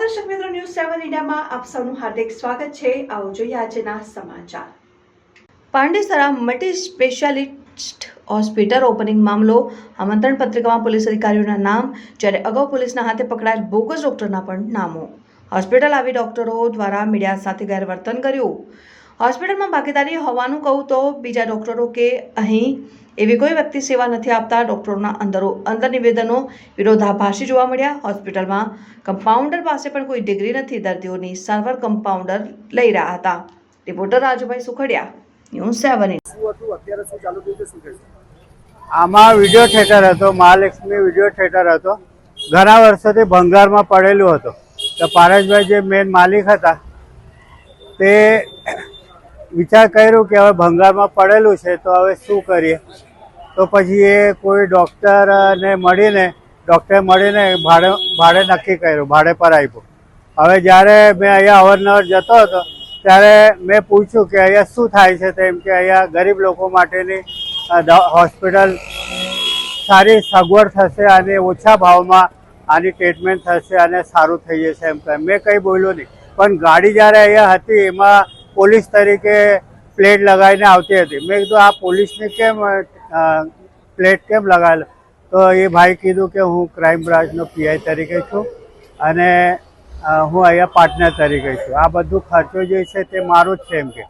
દર્શક મિત્રો ન્યૂઝ સેવન ઇન્ડિયામાં આપ સૌનું હાર્દિક સ્વાગત છે. આવો જોઈએ આજના સમાચાર. Pandesara multi specialist hospital opening મામલો. આમંત્રણ પત્રિકામાં પોલીસ અધિકારીઓના નામ, જ્યારે અગાઉ પોલીસના હાથે પકડાયેલ બોગસ ડોક્ટરના પણ નામો. હોસ્પિટલ આવી ડોક્ટરો દ્વારા મીડિયા સાથે ગેરવર્તન કર્યું. હોસ્પિટલમાં ભાગીદારી હોવાનું કહું તો બીજા ડૉક્ટરો કે અહીં એવી કોઈ વ્યક્તિ સેવા નથી આપતા. ડૉક્ટરોના અંદરો અંદર નિવેદનો વિરોધાભાસી જોવા મળ્યા. હોસ્પિટલમાં કમ્પાઉન્ડર પાસે પણ કોઈ ડિગ્રી નથી. દર્દીઓની સારવાર કમ્પાઉન્ડર લઈ રહ્યા હતા. Reporter Rajubhai Sukhadia, news seven આમાં વીડિયો થિયેટર હતો. મહાલક્ષ્મી વીડિયો થિયેટર હતો. ઘણા વર્ષોથી ભંગારમાં પડેલું હતું. તો પારસભાઈ જે મેન માલિક હતા, તે વિચાર કર્યું કે હવે ભંગારમાં પડેલું છે, તો હવે શું કરીએ? તો પછી એ કોઈ ડૉક્ટરને મળીને ડૉક્ટરે મળીને ભાડે ભાડે નક્કી કર્યું, ભાડે પર આપ્યું. હવે જ્યારે મેં અહીંયા અવારનવાર જતો હતો, ત્યારે મેં પૂછ્યું કે અહીંયા શું થાય છે તેમ કે અહીંયા ગરીબ લોકો માટેની હોસ્પિટલ સારી સગવડ થશે અને ઓછા ભાવમાં આની ટ્રીટમેન્ટ થશે અને સારું થઈ જશે એમ કહે. મેં કંઈ બોલ્યું નહીં. પણ ગાડી જ્યારે અહીંયા હતી, એમાં પોલીસ તરીકે પ્લેટ લગાવીને આવતી હતી. મેં કીધું, આ પોલીસની કેમ પ્લેટ કેમ લગાવેલો? તો એ ભાઈ કીધું કે, હું ક્રાઇમ બ્રાન્ચનો પીઆઈ તરીકે છું અને હું અહીંયા પાર્ટનર તરીકે છું. આ બધું ખર્ચો જે છે તે મારું જ છે એમ કે.